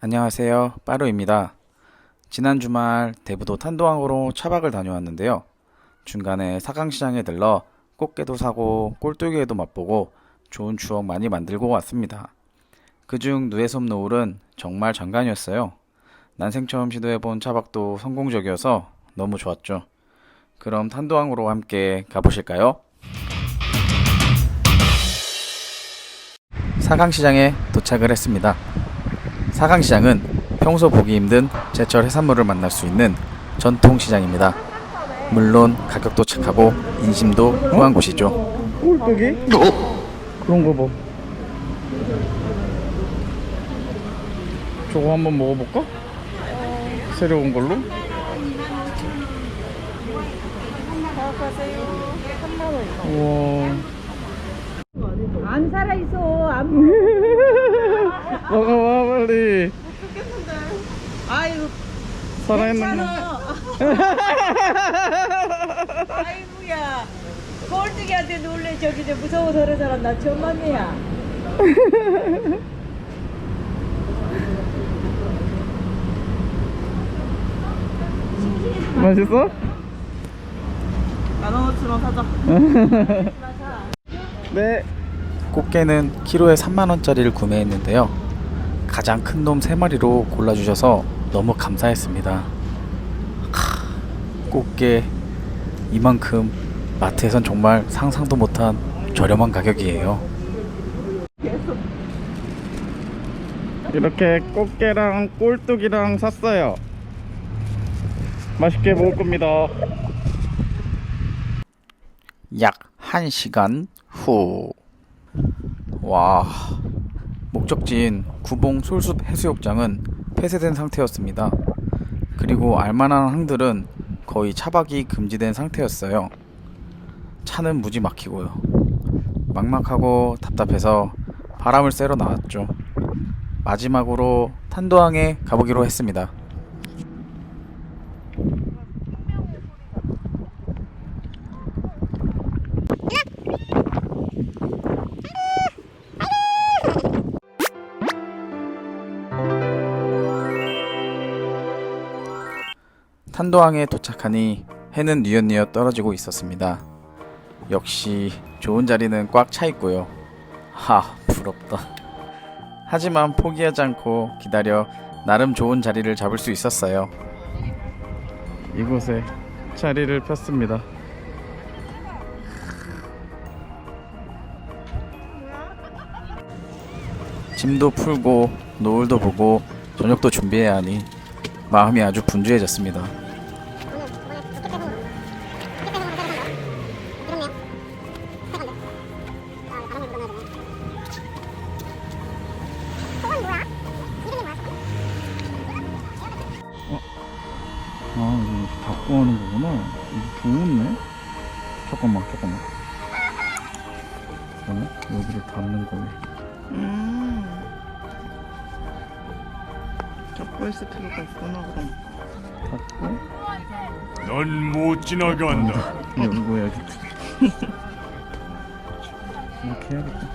안녕하세요. 빠루입니다. 지난 주말 대부도 탄도항으로 차박을 다녀왔는데요. 중간에 사강시장에 들러 꽃게도 사고 꼴뚜기에도 맛보고 좋은 추억 많이 만들고 왔습니다. 그중 누에섬 노을은 정말 장관이었어요. 난생 처음 시도해본 차박도 성공적이어서 너무 좋았죠. 그럼 탄도항으로 함께 가보실까요? 사강시장에 도착을 했습니다. 사강시장은 평소 보기 힘든 제철 해산물을 만날 수 있는 전통시장입니다. 물론 가격도 착하고 인심도 후한 곳이죠. 꼴뚜기? 그런 거 봐. 저거 한번 먹어볼까? 새로운 걸로? 가세요. 3만 원. 우와. 안 살아 있어. 안 먹어봐 빨리. 아이고 살아있는 거. 괜찮아. 아이고야. 꼴뚜기한테 놀래 저기 저 무서워 저런 사람 나 처음 봤네야. 맛있어? 만원어치만 사자. 네. 꽃게는 키로에 3만원짜리를 구매했는데요. 가장 큰 놈 3마리로 골라주셔서 너무 감사했습니다. 하, 꽃게 이만큼 마트에선 정말 상상도 못한 저렴한 가격이에요. 이렇게 꽃게랑 꼴뚜기랑 샀어요. 맛있게 먹을 겁니다. 약 1시간 후. 와. 목적지인 구봉 솔숲 해수욕장은 폐쇄된 상태였습니다. 그리고 알만한 항들은 거의 차박이 금지된 상태였어요. 차는 무지 막히고요. 막막하고 답답해서 바람을 쐬러 나왔죠. 마지막으로 탄도항에 가보기로 했습니다. 탄도항에 도착하니 해는 뉘엿뉘엿 떨어지고 있었습니다. 역시 좋은 자리는 꽉 차 있고요. 하, 부럽다. 하지만 포기하지 않고 기다려 나름 좋은 자리를 잡을 수 있었어요. 이곳에 자리를 폈습니다. 짐도 풀고 노을도 보고 저녁도 준비해야 하니 마음이 아주 분주해졌습니다. 잠깐만 잠깐만. 잠깐만 여기를 닫는 거네. 음. 잡고 있을 필요가 있구나 그럼. 닫고 넌 못 지나간다. 열고 해야겠다. 이렇게 해야겠다.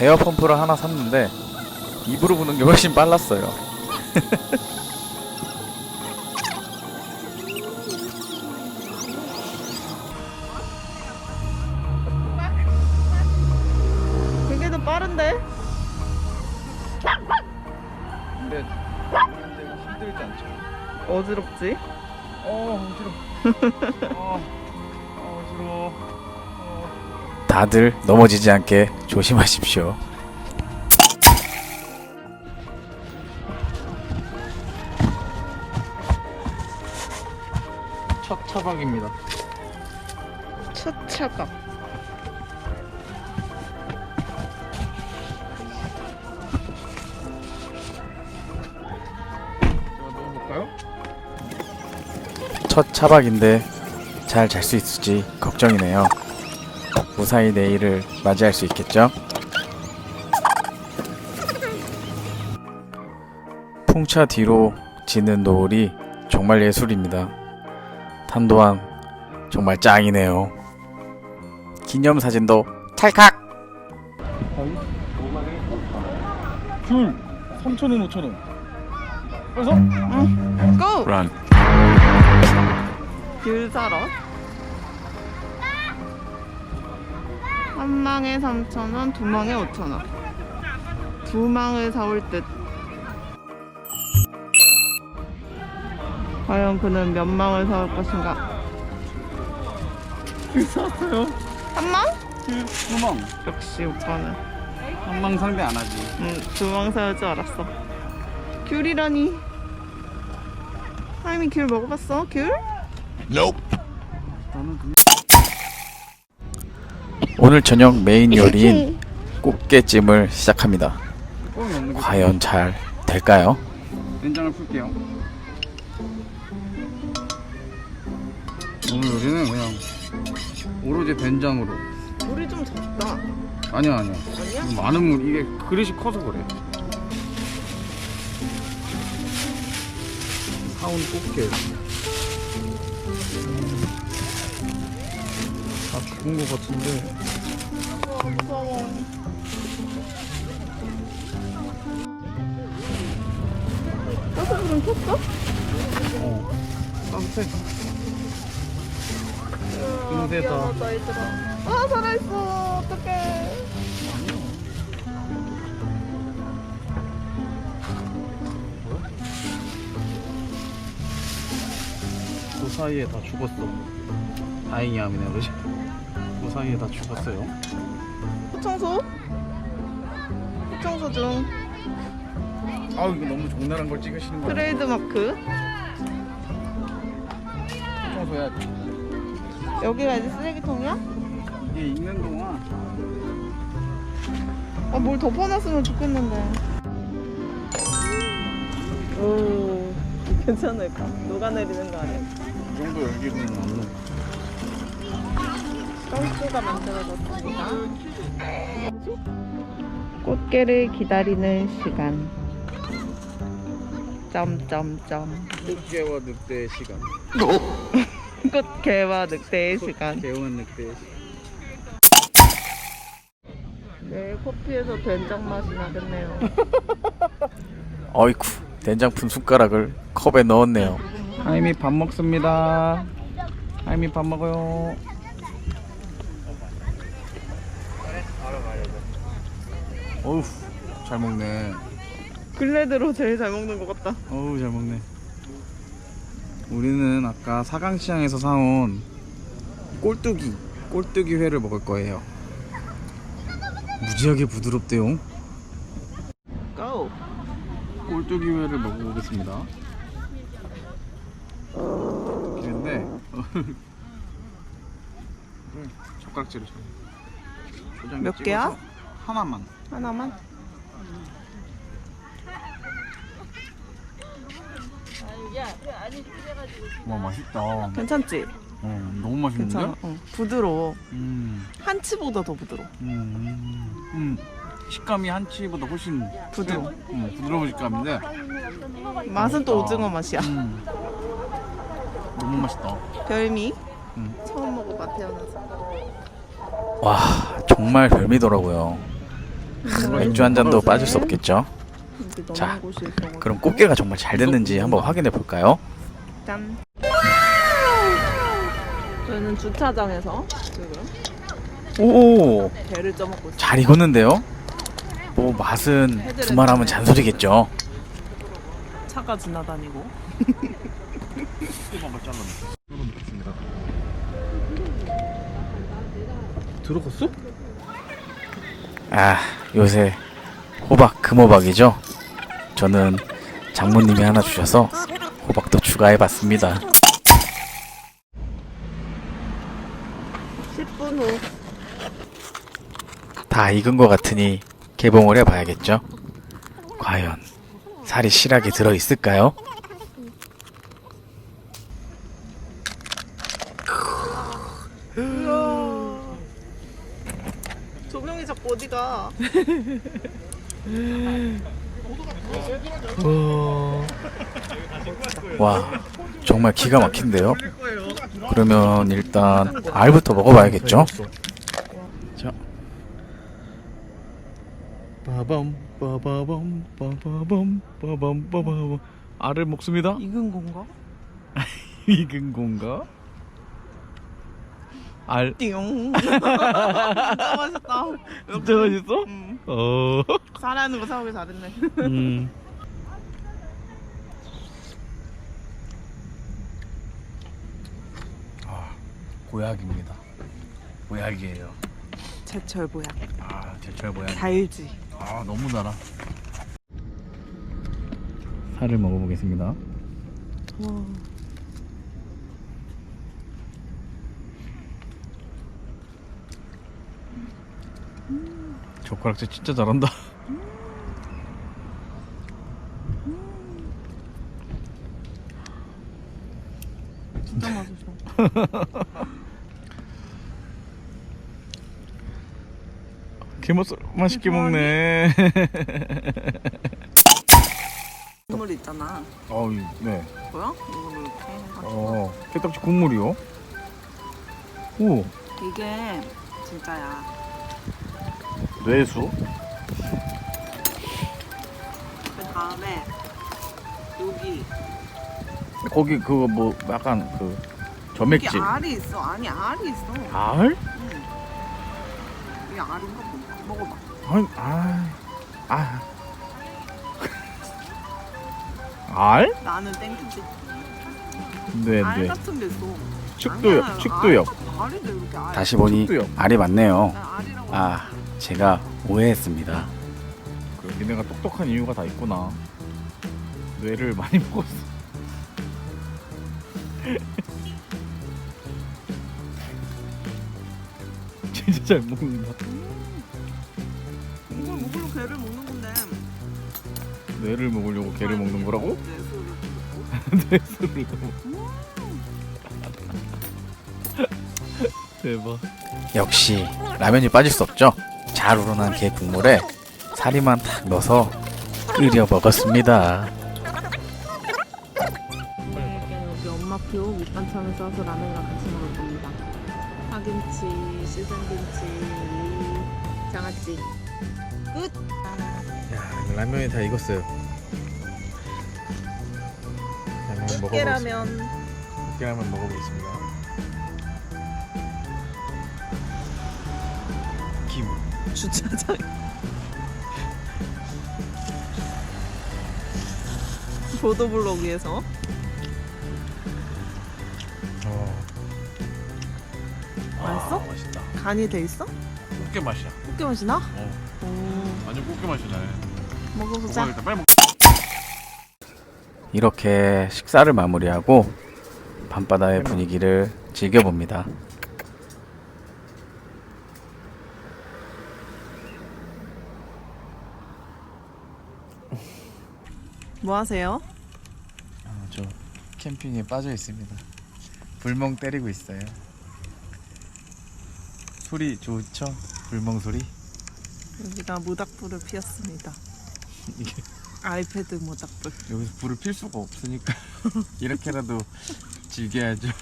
에어 펌프를 하나 샀는데 입으로 부는 게 훨씬 빨랐어요. 어지럽지? 어 어지러. 어, 어 어지러. 다들 넘어지지 않게 조심하십시오. 첫 차박입니다. 첫 차가. 첫 차박인데 잘 잘 수 있을지 걱정이네요. 무사히 내일을 맞이할 수 있겠죠? 풍차 뒤로 지는 노을이 정말 예술입니다. 탄도한 정말 짱이네요. 기념사진도 찰칵! 귤 3,000원 5,000원 그래서 고! 런. 귤 사러. 한 망에 3,000원, 두 망에 5,000원. 두 망을 사올 듯. 과연 그는 몇 망을 사올 것인가? 귤 샀어요 한 망? 귤 2망 역시 오빠는. 한망 상대 안 하지 응, 두 망 사올 줄 알았어. 귤이라니. 하임이 귤 먹어봤어? 귤? 그냥 오늘 저녁 메인 요리인 꽃게찜을 시작합니다. 과연 잘 될까요? 된장을 풀게요 오늘 요리는 그냥 오로지 된장으로 물이 좀 적다. 아니야 아니야 아니야? 많은 물 이게 그릇이 커서 그래 사온 꽃게 다 죽은 것 같은데. 가스불은 켰어? 어 따뜻해 근데다 미안하다 얘들아. 아 살아있어. 어떡해. 그 사이에 다 죽었어 다행이야 미네 그지? 그 사이에 다 죽었어요 후청소? 후청소 중 아우 이거 너무 적나라한 걸 찍으시는 거야 트레이드 마크. 청소야 여기가 이제 쓰레기통이야? 이게 있는 동안 아 뭘 덮어놨으면 좋겠는데. 오 괜찮을까? 녹아내리는 거 아니야? 이 정도 열기로는 안넣 어 가스가 만들어졌습니다. 꽃게를 기다리는 시간. 점점점. 꽃게와 늑대의 시간 꽃게와 늑대의 시간. 개운 늑대의 시간 내일 커피에서 된장 맛이 나겠네요. 어이쿠, 된장 푼 숟가락을 컵에 넣었네요. 하임이 밥 먹습니다 하임이 밥 먹어요 어우 잘 먹네. 근래 들어 제일 잘 먹는 것 같다. 어우 잘 먹네. 우리는 아까 사강시장에서 사온 꼴뚜기 꼴뚜기 회를 먹을 거예요. 무지하게 부드럽대요. 고! 꼴뚜기 회를 먹어보겠습니다. 꼴뚜기인데 젓가락질을 쳐 초장에 몇 개야? 하나만 하나만? 와 맛있다 괜찮지? 어, 너무 맛있는데? 괜찮아. 어, 부드러워. 음, 한치보다 더 부드러워. 음, 음. 식감이 한치보다 훨씬 부드러워. 음, 부드러운 식감인데 맛은 또 맛있다. 오징어 맛이야. 음, 너무 맛있다 별미. 음. 처음 먹어봐 태어나서. 와, 정말 별미더라고요. 맥주 한 잔도 빠질 수 없겠죠? 자. 그럼 꽃게가 정말 잘 됐는지 한번 확인해 볼까요? 짠. 저희는 주차장에서 지금 오, 배를 쪄먹고 있어요. 잘 익었는데요? 뭐 맛은 두말하면 잔소리겠죠. 차가 지나다니고. 들어갔어? 아, 요새 호박 금호박이죠? 저는 장모님이 하나 주셔서 호박도 추가해 봤습니다. 10분 후. 다 익은 것 같으니 개봉을 해봐야겠죠? 과연 살이 실하게 들어 있을까요? 조명이 자꾸 어디가? 와, 정말 기가 막힌데요? 그러면 일단 알부터 먹어봐야겠죠? 자, 빠밤 빠바밤 빠바밤 빠밤 빠바밤 알을 먹습니다. 익은 건가? 익은 건가? 알 띵. 진짜 맛있다. 진짜 맛있어? 응. 어. 살아있는 거 사오길 잘했네. 음. 아, 고약입니다. 고약이에요. 제철 보약. 아, 제철 고약. 달지. 아, 너무 달아. 살을 먹어보겠습니다. 와. 젓가락질 진짜 잘한다. 진짜 맛있어. 개맛 맛있게 먹네. 국물 있잖아. 어, 네. 뭐야? 이거 이렇게 해가지고. 어, 깨딱지 국물이요? 오, 이게 진짜야. 뇌수? 그 다음에 여기 거기 그거 뭐 약간 그 점액질. 여기 알이 있어. 아니 알이 있어. 알? 응. 이게 알인가. 먹어봐. 아니, 아, 아. 알? 나는 땡큐지. 네, 알 네. 같은 게 있어. 아니야. 알, 이렇게 알. 다시 보니. 알이 많네요. 난 알이라고. 아, 제가 오해했습니다. 그 니네가 똑똑한 이유가 다 있구나. 뇌를 많이 먹었어. 진짜 잘 먹는다. 이걸 먹으려 개를 먹는 건데. 뇌를 먹으려고 개를 먹는 거라고? 네, 소리. 뇌를 먹. 대박. 역시 라면이 빠질 수 없죠. 잘 우러난 게 국물에 사리만 탁 넣어서 끓여 먹었습니다. 여기 엄마표 밑반찬을 싸서 라면과 같이 먹을 겁니다. 파김치, 시즌김치, 장아찌. 야, 라면이 다 익었어요. 라면 먹어보겠습니다. 깨라면. 깨라면 먹어보겠습니다. 주차장. 보도블록에서 어. 맛있어? 맛있다. 간이 돼 있어? 꽃게 맛이야. 꽃게 맛이 나? 어. 오, 완전 꽃게 맛이 나네. 먹어보자. 먹어야겠다. 빨리 먹. 이렇게 식사를 마무리하고 밤바다의 분위기를 즐겨봅니다. 뭐 하세요? 아, 저 캠핑에 빠져 있습니다. 불멍 때리고 있어요. 소리 좋죠? 불멍 소리? 여기가 모닥불을 피웠습니다. 이게 아이패드 모닥불. 여기서 불을 필 수가 없으니까 이렇게라도 즐겨야죠.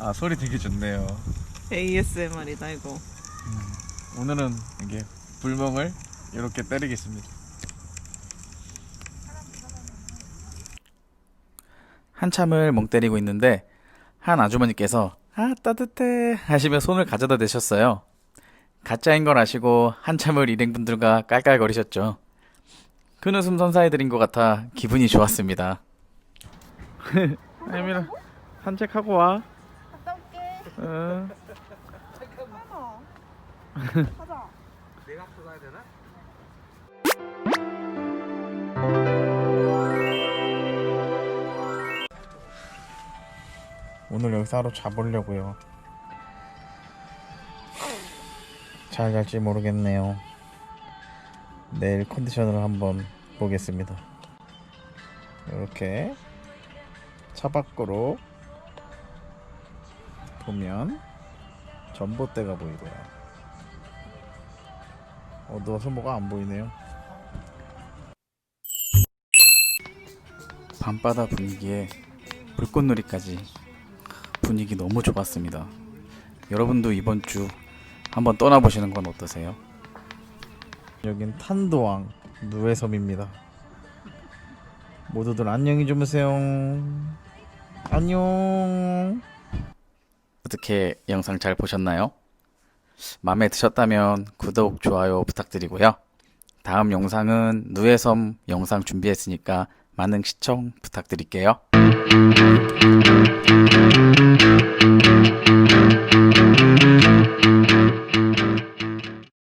아 소리 되게 좋네요. ASMR이다 이거. 오늘은 이게 불멍을 이렇게 때리겠습니다. 한참을 멍 때리고 있는데 한 아주머니께서 아 따뜻해 하시며 손을 가져다 대셨어요. 가짜인 걸 아시고 한참을 일행분들과 깔깔거리셨죠. 큰 웃음 선사해드린 것 같아 기분이 좋았습니다. 혜민아 산책하고 와. 갔다 올게. 응. 오늘 여기서 하루 자보려고요. 잘 잘지 모르겠네요. 내일 컨디션을 한번 보겠습니다. 이렇게 차 밖으로 보면 전봇대가 보이고요. 어두워서 뭐가 안 보이네요. 밤바다 분위기에 불꽃놀이까지 분위기 너무 좋았습니다. 여러분도 이번 주 한번 떠나보시는 건 어떠세요? 여긴 탄도항 누에섬입니다. 모두들 안녕히 주무세요. 안녕. 어떻게 영상 잘 보셨나요? 마음에 드셨다면 구독, 좋아요 부탁드리고요. 다음 영상은 누에섬 영상 준비했으니까 많은 시청 부탁드릴게요.